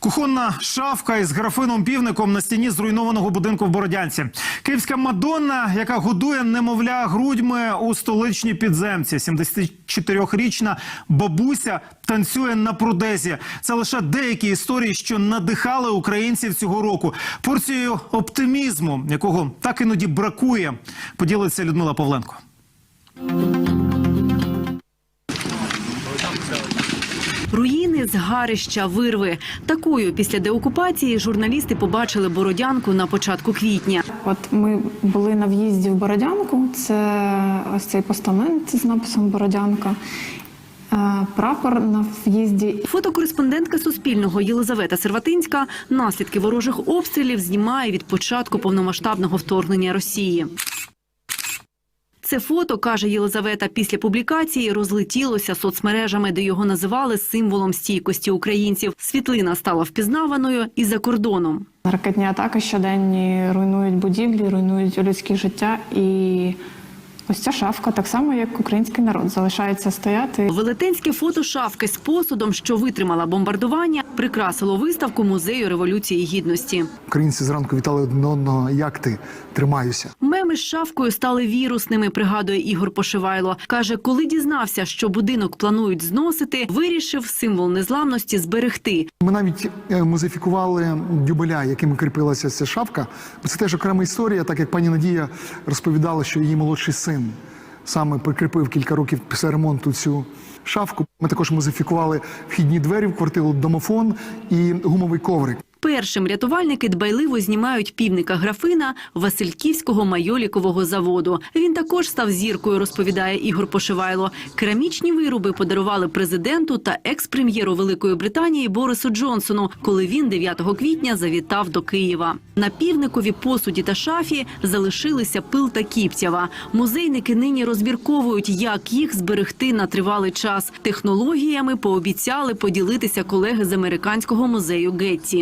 Кухонна шафка із графином півником на стіні зруйнованого будинку в Бородянці. Київська Мадонна, яка годує немовля грудьми у столичній підземці. 74-річна бабуся танцює на продезі. Це лише деякі історії, що надихали українців цього року. Порцією оптимізму, якого так іноді бракує, поділиться Людмила Павленко. Руїни, згарища, вирви. Такою після деокупації журналісти побачили Бородянку на початку квітня. От ми були на в'їзді в Бородянку. Це ось цей постамент з написом Бородянка. Е, Прапор на в'їзді Фотокореспондентка Суспільного Єлизавета Серватинська наслідки ворожих обстрілів знімає від початку повномасштабного вторгнення Росії. Це фото, каже Єлизавета, після публікації розлетілося соцмережами, де його називали символом стійкості українців. Світлина стала впізнаваною і за кордоном. ракетні атаки щоденні руйнують будівлі, руйнують людське життя. І ось ця шафка, так само як український народ, залишається стояти. Велетенське фото шафки з посудом, що витримала бомбардування, прикрасило виставку музею революції гідності. Українці зранку вітали один одного. Як ти тримаюся? Меми з шафкою стали вірусними. Пригадує Ігор Пошивайло. каже, коли дізнався, що будинок планують зносити, вирішив символ незламності зберегти. Ми навіть е, музифікували дюбеля, яким кріпилася ця шапка. Бо Це теж окрема історія, так як пані Надія розповідала, що її молодший син саме прикріпив кілька років після ремонту цю шафку. Ми також музифікували вхідні двері в квартиру, домофон і гумовий коврик. Першим рятувальники дбайливо знімають півника графина Васильківського майолікового заводу. Він також став зіркою, розповідає Ігор Пошивайло. Керамічні вироби подарували президенту та екс-прем'єру Великої Британії Борису Джонсону, коли він 9 квітня завітав до Києва. На півникові посуді та шафі залишилися пил та кіптява. Музейники нині розмірковують, як їх зберегти на тривалий час. Технологіями пообіцяли поділитися колеги з американського музею Гетті.